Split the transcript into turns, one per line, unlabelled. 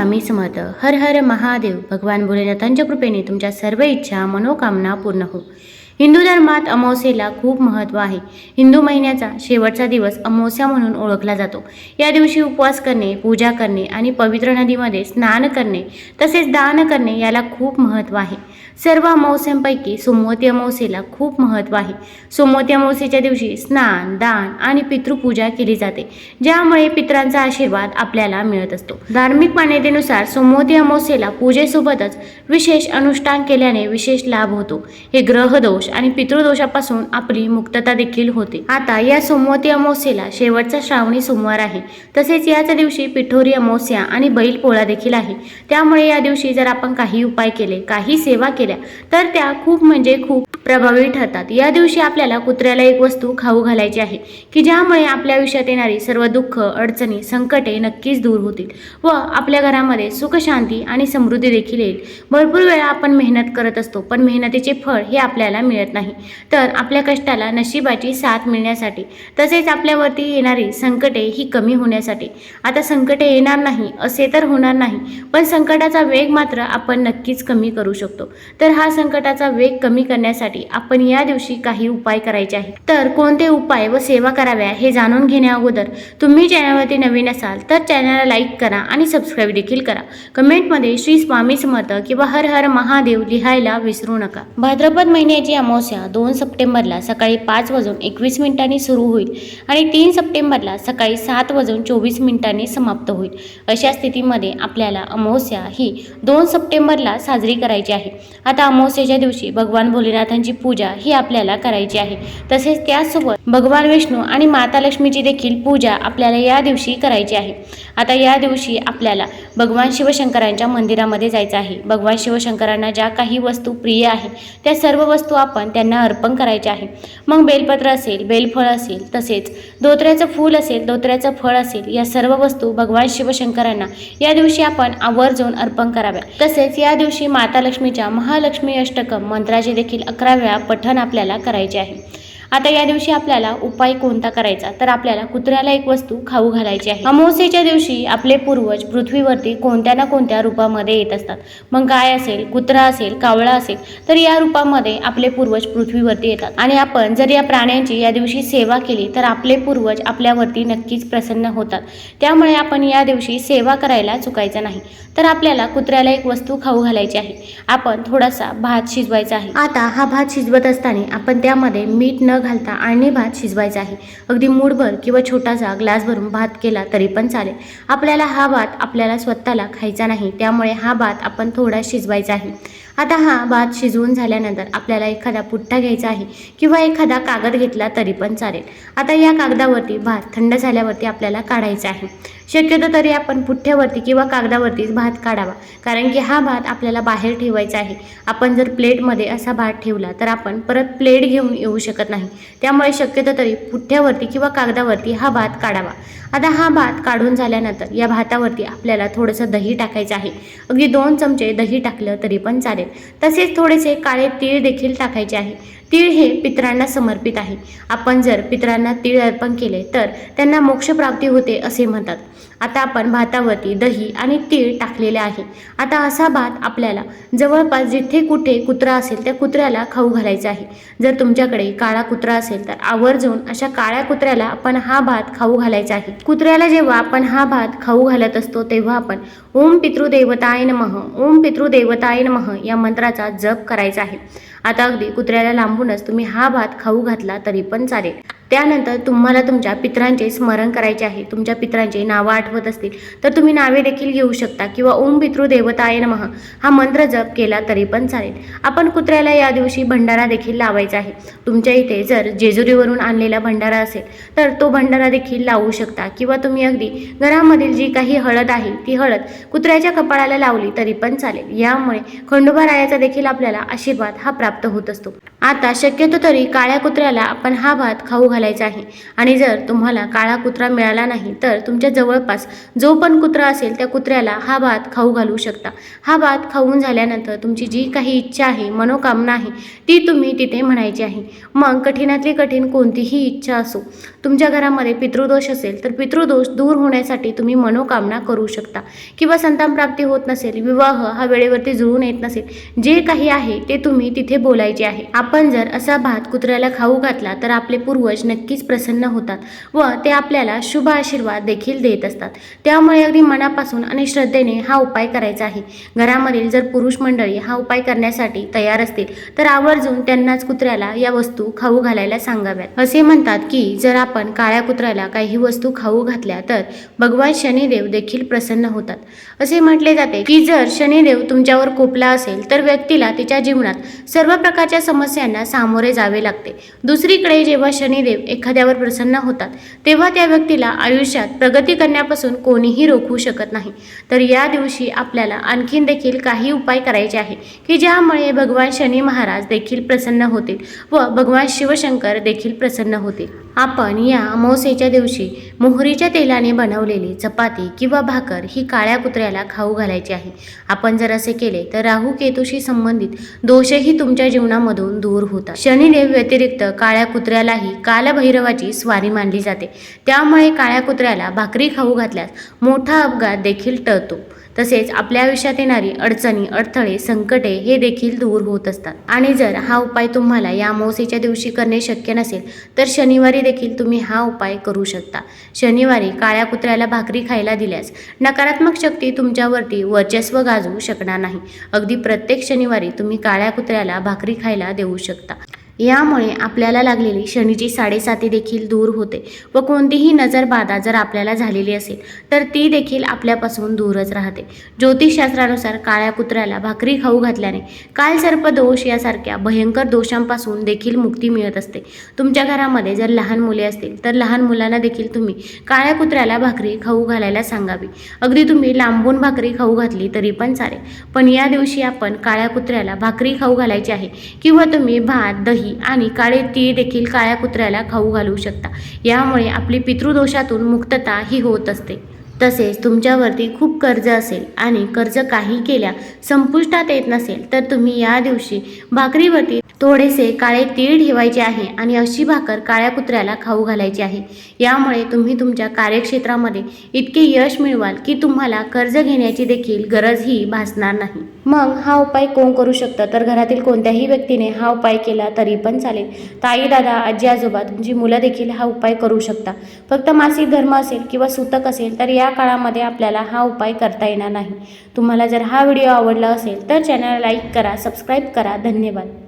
स्वामी समर्थ. हर हर महादेव भगवान भोलेनाथांच्या कृपेने तुमच्या सर्व इच्छा मनोकामना पूर्ण हो. हिंदू धर्मात अमावस्येला खूप महत्त्व आहे. हिंदू महिन्याचा शेवटचा दिवस अमावस्या म्हणून ओळखला जातो. या दिवशी उपवास करणे पूजा करणे आणि पवित्र नदीमध्ये स्नान करणे तसेच दान करणे याला खूप महत्त्व आहे. सर्व अमावस्यांपैकी सोमवती अमावस्येला खूप महत्त्व आहे. सोमवती अमावस्येच्या दिवशी स्नान दान आणि पितृपूजा केली जाते ज्यामुळे पितरांचा आशीर्वाद आपल्याला मिळत असतो. धार्मिक मान्यतेनुसार सोमवती अमावस्येला पूजेसोबतच विशेष अनुष्ठान केल्याने विशेष लाभ होतो. हे ग्रहदोष आणि पितृदोषापासून आपली मुक्तता देखील होते. आता या सोमवती अमावस्येला शेवटचा श्रावणी सोमवार आहे. तसेच याच दिवशी पिठोरी अमावस्या आणि बैल पोळा देखील आहे. त्यामुळे या दिवशी जर आपण काही उपाय केले काही सेवा केल्या. तर त्या खूप म्हणजे खूप प्रभावी ठरतात. या दिवशी आपल्याला कुत्र्याला एक वस्तू खाऊ घालायची आहे की ज्यामुळे आपल्या आयुष्यात येणारी सर्व दुःख अडचणी संकटे नक्कीच दूर होतील व आपल्या घरामध्ये सुख शांती आणि समृद्धी देखील येईल. भरपूर वेळा आपण मेहनत करत असतो पण मेहनतीचे फळ हे आपल्याला मिळत नाही. तर आपल्या कष्टाला नशिबाची साथ मिळण्यासाठी तसेच आपल्यावरती येणारी संकटे ही कमी होण्यासाठी. आता संकटे येणार नाही असे तर होणार नाही पण संकटाचा वेग मात्र आपण नक्कीच कमी करू शकतो. तर हा संकटाचा वेग कमी करण्यासाठी आपण या दिवशी काही उपाय करायचे आहेत. तर कोणते उपाय व सेवा कराव्या हे जाणून घेण्या अगोदर तुम्ही चॅनलवरती नवीन असाल तर चॅनलला लाईक करा आणि सबस्क्राईब देखील करा. कमेंटमध्ये श्री स्वामी समर्थ किंवा हर हर महादेव लिहायला विसरू नका. भाद्रपद महिन्याची अमावस्या दोन सप्टेंबरला सकाळी पाच वाजून एकवीस मिनिटांनी सुरू होईल आणि तीन सप्टेंबरला सकाळी सात वाजून चोवीस मिनिटांनी समाप्त होईल. अशा स्थितीमध्ये आपल्याला अमावस्या ही दोन सप्टेंबरला साजरी करायची आहे. आता अमावस्येच्या दिवशी भगवान भोलेनाथांची पूजा ही आपल्याला करायची आहे. तसेच त्याचसोबत भगवान विष्णू आणि माता लक्ष्मीची देखील पूजा आपल्याला या दिवशी करायची आहे. आता या दिवशी आपल्याला भगवान शिवशंकरांच्या मंदिरामध्ये जायचं आहे. भगवान शिवशंकरांना ज्या काही वस्तू प्रिय आहे त्या सर्व वस्तू आपण त्यांना अर्पण करायच्या आहे. मग बेलपत्र असेल बेलफळ असेल तसेच धोत्र्याचं फूल असेल धोत्र्याचं फळ असेल या सर्व वस्तू भगवान शिवशंकरांना या दिवशी आपण आवर्जून अर्पण कराव्या. तसेच या दिवशी माता लक्ष्मीच्या महा महालक्ष्मी अष्टकम मंत्राचे देखील अकरा वेळा पठण आपल्याला करायचे आहे. आता या दिवशी आपल्याला उपाय कोणता करायचा? तर आपल्याला कुत्र्याला एक वस्तू खाऊ घालायची आहे. अमावस्येच्या दिवशी आपले पूर्वज पृथ्वीवरती कोणत्या ना कोणत्या रूपामध्ये येत असतात? मग गाय असेल? कुत्रा असेल? कावळा असेल? तर या रूपामध्ये आपले पूर्वज पृथ्वीवरती येतात. आणि आपण जर या प्राण्यांची या दिवशी सेवा केली तर आपले पूर्वज आपल्यावरती नक्कीच प्रसन्न होतात. त्यामुळे आपण या दिवशी सेवा करायला चुकायचं नाही. तर आपल्याला कुत्र्याला एक वस्तू खाऊ घालायची आहे. आपण थोडासा भात शिजवायचा आहे. आता हा भात शिजवत असताना आपण त्यामध्ये मीठ न घालता आणि भात शिजवायचा आहे. अगदी मूडभर किंवा छोटासा ग्लास भरून भात केला तरी पण चालेल. आपल्याला हा भात आपल्याला स्वतःला खायचा नाही. त्यामुळे हा भात आपण थोडा शिजवायचा आहे. आता हा भात शिजवून झाल्यानंतर आपल्याला एखादा पुठ्ठा घ्यायचा आहे किंवा एखादा कागद घेतला तरी पण चालेल. आता या कागदावरती भात थंड झाल्यावरती आपल्याला काढायचा आहे. शक्यतो तरी आपण पुठ्ठ्यावरती किंवा कागदावरतीच भात काढावा कारण की हा भात आपल्याला बाहेर ठेवायचा आहे. आपण जर प्लेटमध्ये असा भात ठेवला तर आपण परत प्लेट घेऊन येऊ शकत नाही. त्यामुळे शक्यतो तरी पुठ्ठ्यावरती किंवा कागदावरती हा भात काढावा. आता हा भात काढून झाल्यानंतर या भातावरती आपल्याला थोडंसं दही टाकायचं आहे. अगदी दोन चमचे दही टाकलं तरी पण चालेल. तसेच थोडेसे काळे तीळ देखील टाकायचे आहे. तीळ हे पितरांना समर्पित आहे. आपण जर पितरांना तीळ अर्पण केले तर त्यांना मोक्षप्राप्ती होते असे म्हणतात. आता आपण भातावरती दही आणि तीळ टाकलेले आहे. आता असा भात आपल्याला जवळपास जिथे कुठे कुत्रा असेल त्या कुत्र्याला खाऊ घालायचा आहे. जर तुमच्याकडे काळा कुत्रा असेल तर आवर्जून अशा काळ्या कुत्र्याला आपण हा भात खाऊ घालायचा आहे. कुत्र्याला जेव्हा आपण हा भात खाऊ घालत असतो तेव्हा आपण ओम पितृदेवताय नमः ओम पितृदेवताय नमः या मंत्राचा जप करायचा आहे. आता अगदी कुत्र्याला लांबूनच तुम्ही हा भात खाऊ घातला तरी पण चालेल. त्यानंतर तुम्हाला तुमच्या पित्रांचे स्मरण करायचे आहे. तुमच्या पित्रांचे नावं आठवत असतील तर तुम्ही नावे देखील घेऊ शकता किंवा ओम पितृ देवताय नमः हा मंत्र जप केला तरी पण चालेल. आपण कुत्र्याला या दिवशी भंडारा देखील लावायचा आहे. तुमच्या इथे जर जेजुरीवरून आणलेला भंडारा असेल तर तो भंडारा देखील लावू शकता किंवा तुम्ही अगदी घरामधील जी काही हळद आहे ती हळद कुत्र्याच्या कपाळाला लावली तरी पण चालेल. यामुळे खंडोबा रायाचा देखील आपल्याला आशीर्वाद हा प्राप्त होत असतो. आता शक्यतो तरी काळ्या कुत्र्याला आपण हा भात खाऊ घाल घालायचा आहे. आणि जर तुम्हाला काळा कुत्रा मिळाला नाही तर तुमच्या जवळपास जो पण कुत्रा असेल त्या कुत्र्याला हा भात खाऊ घालू शकता. हा भात खाऊन झाल्यानंतर तुमची जी काही इच्छा आहे मनोकामना आहे ती तुम्ही तिथे म्हणायची आहे. मग कठीणातली कठीण कोणतीही इच्छा असो तुमच्या घरामध्ये पितृदोष असेल तर पितृदोष दूर होण्यासाठी तुम्ही मनोकामना करू शकता. किंवा संतान प्राप्ती होत नसेल विवाह हा वेळेवरती जुळून येत नसेल जे काही आहे ते तुम्ही तिथे बोलायचे आहे. आपण जर असा भात कुत्र्याला खाऊ घातला तर आपले पूर्वज नक्कीच प्रसन्न होतात व ते आपल्याला शुभ आशीर्वाद देखील देत असतात. त्यामुळे अगदी मनापासून आणि श्रद्धेने हा उपाय करायचा आहे. घरामधील जर पुरुष मंडळी हा उपाय करण्यासाठी तयार असतील तर आवर्जून त्यांनाच कुत्र्याला या वस्तू खाऊ घालायला सांगाव्यात. असे म्हणतात की जर आपण काळ्या कुत्र्याला काही वस्तू खाऊ घातल्या तर भगवान शनिदेव देखील प्रसन्न होतात. असे म्हटले जाते की जर शनिदेव तुमच्यावर कोपला असेल तर व्यक्तीला तिच्या जीवनात सर्व प्रकारच्या समस्यांना सामोरे जावे लागते. दुसरीकडे जेव्हा शनिदेव एखाद्यावर प्रसन्न होतात तेव्हा त्या व्यक्तीला आयुष्यात प्रगती करण्यापासून कोणीही रोखू शकत नाही. तर या दिवशी आपल्याला आणखीन देखील काही उपाय करायचे आहे की ज्यामुळे भगवान शनी महाराज देखील प्रसन्न होतील व भगवान शिवशंकर देखील प्रसन्न होतील. आपण या अमावस्येच्या दिवशी मोहरीच्या तेलाने बनवलेली चपाती किंवा भाकर ही काळ्या कुत्र्याला खाऊ घालायची आहे. आपण जर असे केले तर राहू केतूशी संबंधित दोषही तुमच्या जीवनामधून दूर होतात. शनिदेव व्यतिरिक्त काळ्या कुत्र्यालाही कालभैरवाची स्वारी मानली जाते. त्यामुळे काळ्या कुत्र्याला भाकरी खाऊ घातल्यास मोठा अपघात देखील टळतो. तसेच आपल्या आयुष्यात येणारी अडचणी अडथळे संकटे हे देखील दूर होत असतात. आणि जर हा उपाय तुम्हाला या अमावस्येच्या दिवशी करणे शक्य नसेल तर शनिवारी देखील तुम्ही हा उपाय करू शकता. शनिवारी काळ्या कुत्र्याला भाकरी खायला दिल्यास नकारात्मक शक्ती तुमच्यावरती वर्चस्व गाजवू शकणार नाही. अगदी प्रत्येक शनिवारी तुम्ही काळ्या कुत्र्याला भाकरी खायला देऊ शकता. यामुळे आपल्याला लागलेली शनीची साडेसाती देखील दूर होते व कोणतीही नजरबाधा जर आपल्याला झालेली असेल तर ती देखील आपल्यापासून दूरच राहते. ज्योतिषशास्त्रानुसार काळ्या कुत्र्याला भाकरी खाऊ घातल्याने कालसर्प दोष यासारख्या भयंकर दोषांपासून देखील मुक्ती मिळत असते. तुमच्या घरामध्ये जर लहान मुले असतील तर लहान मुलांना देखील तुम्ही काळ्या कुत्र्याला भाकरी खाऊ घालायला सांगावी. अगदी तुम्ही लांबून भाकरी खाऊ घातली तरी पण चालेल. पण या दिवशी आपण काळ्या कुत्र्याला भाकरी खाऊ घालायची आहे किंवा तुम्ही भात दही दही आणि काळे तीळ देखील काळ्या कुत्र्याला खाऊ घालू शकता. यामुळे आपली पितृदोषातून मुक्तता ही होत असते. तसेच तुमच्यावरती खूप कर्ज असेल आणि कर्ज काही केल्या संपुष्टात येत नसेल तर तुम्ही या दिवशी भाकरीवरती थोडेसे काळे तीळ ठेवायचे आहे आणि अशी भाकर काळ्या कुत्र्याला खाऊ घालायची आहे. यामुळे तुम्ही तुमच्या कार्यक्षेत्रामध्ये इतके यश मिळवाल की तुम्हाला कर्ज घेण्याची देखील गरजही भासणार नाही. मग हा उपाय कोण करू शकतं? तर घरातील कोणत्याही व्यक्तीने हा उपाय केला तरी पण चालेल. ताई दादा आजी आजोबा तुमची मुलं देखील हा उपाय करू शकता. फक्त मासिक धर्म असेल किंवा सूतक असेल तर या काळामध्ये आपल्याला हा उपाय करता येणार नाही. तुम्हाला जर हा व्हिडिओ आवडला असेल तर चॅनल लाईक करा सबस्क्राईब करा. धन्यवाद.